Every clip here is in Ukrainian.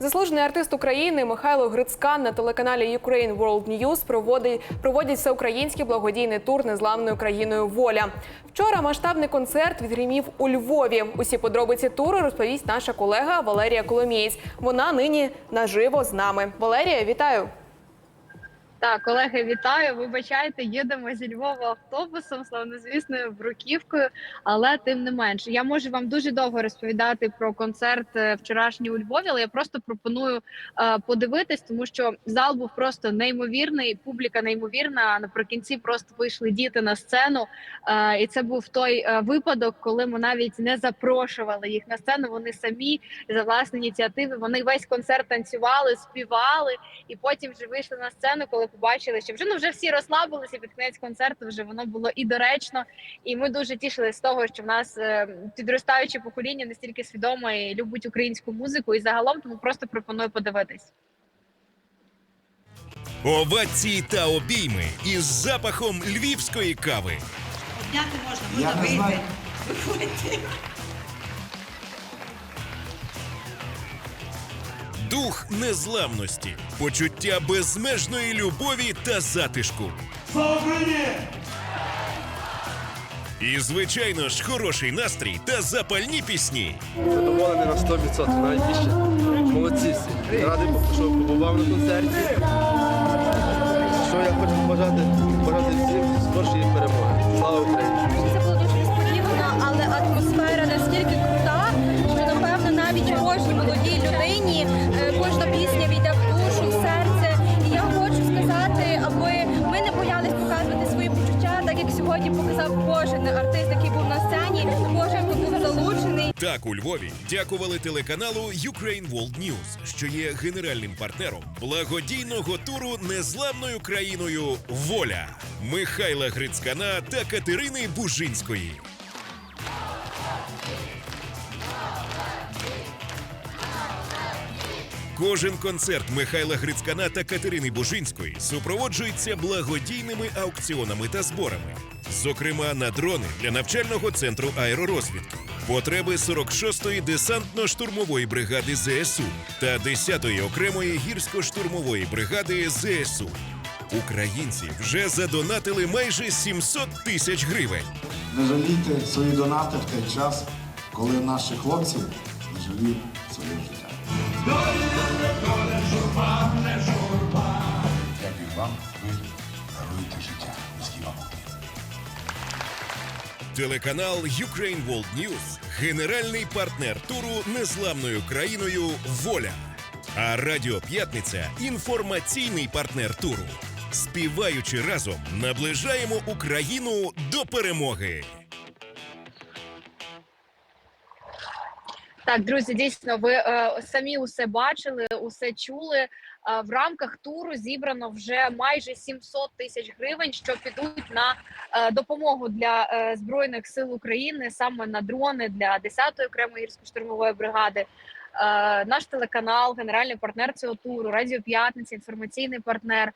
Заслужений артист України Михайло Грицкан на телеканалі Ukraine World News проводить проводить всеукраїнський благодійний тур незламною країною Воля. Вчора масштабний концерт відгримів у Львові. Усі подробиці туру розповість наша колега Валерія Коломієць. Вона нині наживо з нами. Валерія, вітаю! Так, колеги, вітаю. Вибачайте, їдемо зі Львова автобусом, славнозвісною бруківкою. Але тим не менш, я можу вам дуже довго розповідати про концерт е, вчорашній у Львові, але я просто пропоную е, подивитись, тому що зал був просто неймовірний, публіка неймовірна. Наприкінці просто вийшли діти на сцену. Е, і це був той е, випадок, коли ми навіть не запрошували їх на сцену. Вони самі за власні ініціативи. Вони весь концерт танцювали, співали, і потім вже вийшли на сцену, коли побачили, що вже ну вже всі розслабилися під кінець концерту. Вже воно було і доречно. І ми дуже тішилися з того, що в нас е, підростаюче покоління настільки свідоме і любить українську музику. І загалом тому просто пропоную подивитись. Овації та обійми із запахом львівської кави. Обняти можна, можна не вийти. Дух незламності, почуття безмежної любові та затишку. І, звичайно ж, хороший настрій та запальні пісні. Задоволений на 100%, навіть більше. Молодці всі. Радий, що побував на концерті. Що я хочу побажати, побажати всім скоршої перемоги. Слава Україні! Це було дуже несподівано, але атмосфера настільки крута, людині е, кожна пісня війде в душу, в серце. І я хочу сказати, аби ми не боялись показувати свої почуття, так як сьогодні показав кожен артист, який був на сцені, кожен хто був залучений. Так у Львові дякували телеканалу Ukraine World News, що є генеральним партнером благодійного туру незламною країною Воля Михайла Грицькана та Катерини Бужинської. Кожен концерт Михайла Грицькана та Катерини Бужинської супроводжується благодійними аукціонами та зборами. Зокрема, на дрони для навчального центру аеророзвідки, потреби 46-ї десантно-штурмової бригади ЗСУ та 10-ї окремої гірсько-штурмової бригади ЗСУ. Українці вже задонатили майже 700 тисяч гривень. Не жалійте свої донати в той час, коли наші хлопці не жаліють своє життя. Телеканал Ukraine World News – генеральний партнер туру незламною країною Воля. А Радіо П'ятниця інформаційний партнер туру. Співаючи разом, наближаємо Україну до перемоги. Так, друзі, дійсно, ви е, самі усе бачили, усе чули. Е, в рамках туру зібрано вже майже 700 тисяч гривень, що підуть на е, допомогу для е, збройних сил України, саме на дрони для 10-ї окремої гірсько-штурмової бригади. Е, наш телеканал, генеральний партнер цього туру, Радіо П'ятниця, інформаційний партнер.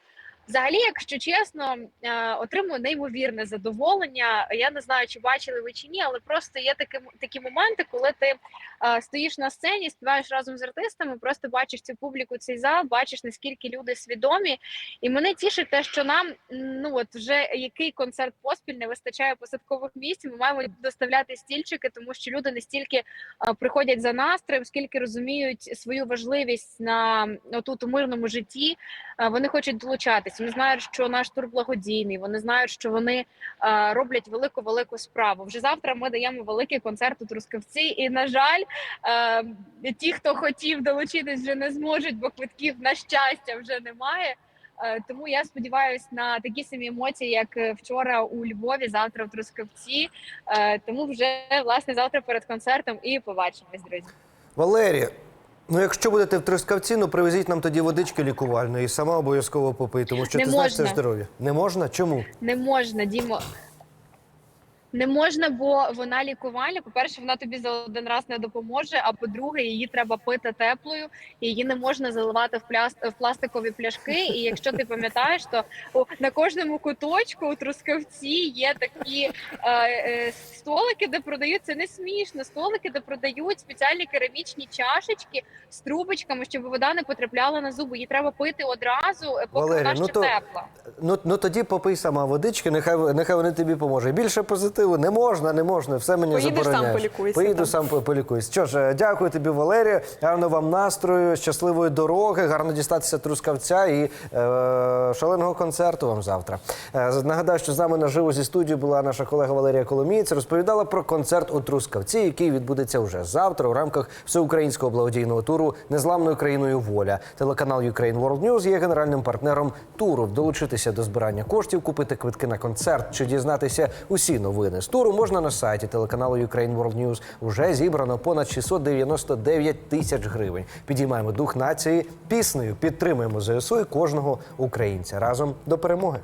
Взагалі, якщо чесно, е, отримую неймовірне задоволення. Я не знаю, чи бачили ви чи ні, але просто є такі, такі моменти, коли ти е, стоїш на сцені, співаєш разом з артистами, просто бачиш цю публіку, цей зал, бачиш наскільки люди свідомі. І мене тішить те, що нам ну от вже який концерт поспіль не вистачає посадкових місць. Ми маємо доставляти стільчики, тому що люди настільки е, приходять за настроєм, скільки розуміють свою важливість на отут у мирному житті. Вони хочуть долучатись. Вони знають, що наш тур благодійний. Вони знають, що вони е, роблять велику велику справу. Вже завтра ми даємо великий концерт у Трускавці. І на жаль, е, ті, хто хотів долучитись, вже не зможуть, бо квитків на щастя вже немає. Е, Тому я сподіваюся на такі самі емоції, як е, вчора у Львові, завтра в Трускавці. Е, Тому вже власне завтра перед концертом і побачимось, друзі. Валерія, ну якщо будете в Трискавці, ну привезіть нам тоді водички лікувальної і сама обов'язково попий, тому що Не ти знаєш це можна. здоров'я. Не можна? Чому? Не можна, Дімо. Не можна, бо вона лікувальна. По-перше, вона тобі за один раз не допоможе. А по-друге, її треба пити теплою, її не можна заливати в пляс в пластикові пляшки. І якщо ти пам'ятаєш, то на кожному куточку у трускавці є такі е, е, столики, де продають це не смішно. Столики, де продають спеціальні керамічні чашечки з трубочками, щоб вода не потрапляла на зуби. Її треба пити одразу, е, поки Валерія, вона ну то- тепла. Ну, ну тоді попий сама водички, нехай, нехай вони тобі поможе. Більше позитиву не можна, не можна, все мені Поїдеш сам полікуйся, Поїду сам по- полікуюсь. Що ж, е, дякую тобі, Валерія. Гарного вам настрою, щасливої дороги, гарно дістатися трускавця і е, шаленого концерту вам завтра. Е, нагадаю, що з нами наживо зі студії була наша колега Валерія Коломієць. Розповідала про концерт у Трускавці, який відбудеться вже завтра у рамках всеукраїнського благодійного туру Незламною країною воля. Телеканал Ukraine World News є генеральним партнером туру. Долучитися до збирання коштів, купити квитки на концерт чи дізнатися усі новини з туру можна на сайті телеканалу Ukraine World News. Уже зібрано понад 699 тисяч гривень. Підіймаємо дух нації піснею, підтримуємо ЗСУ і кожного українця разом до перемоги.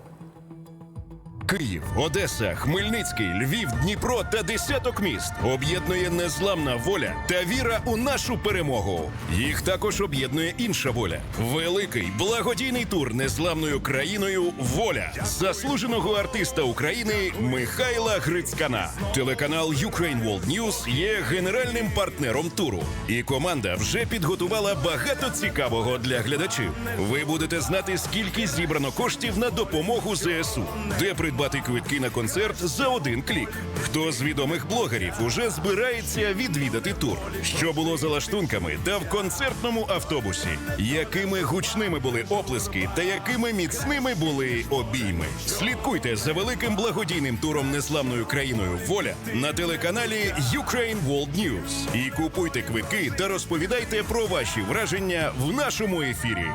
Київ, Одеса, Хмельницький, Львів, Дніпро та десяток міст об'єднує незламна воля та віра у нашу перемогу. Їх також об'єднує інша воля. Великий благодійний тур незламною країною Воля заслуженого артиста України Михайла Грицькана. Телеканал Ukraine World News є генеральним партнером туру. І команда вже підготувала багато цікавого для глядачів. Ви будете знати, скільки зібрано коштів на допомогу ЗСУ, де придбати квитки на концерт за один клік. Хто з відомих блогерів уже збирається відвідати тур? Що було за лаштунками та в концертному автобусі? Якими гучними були оплески та якими міцними були обійми? Слідкуйте за великим благодійним туром незламною країною Воля на телеканалі Ukraine World News. І купуйте квитки та розповідайте про ваші враження в нашому ефірі.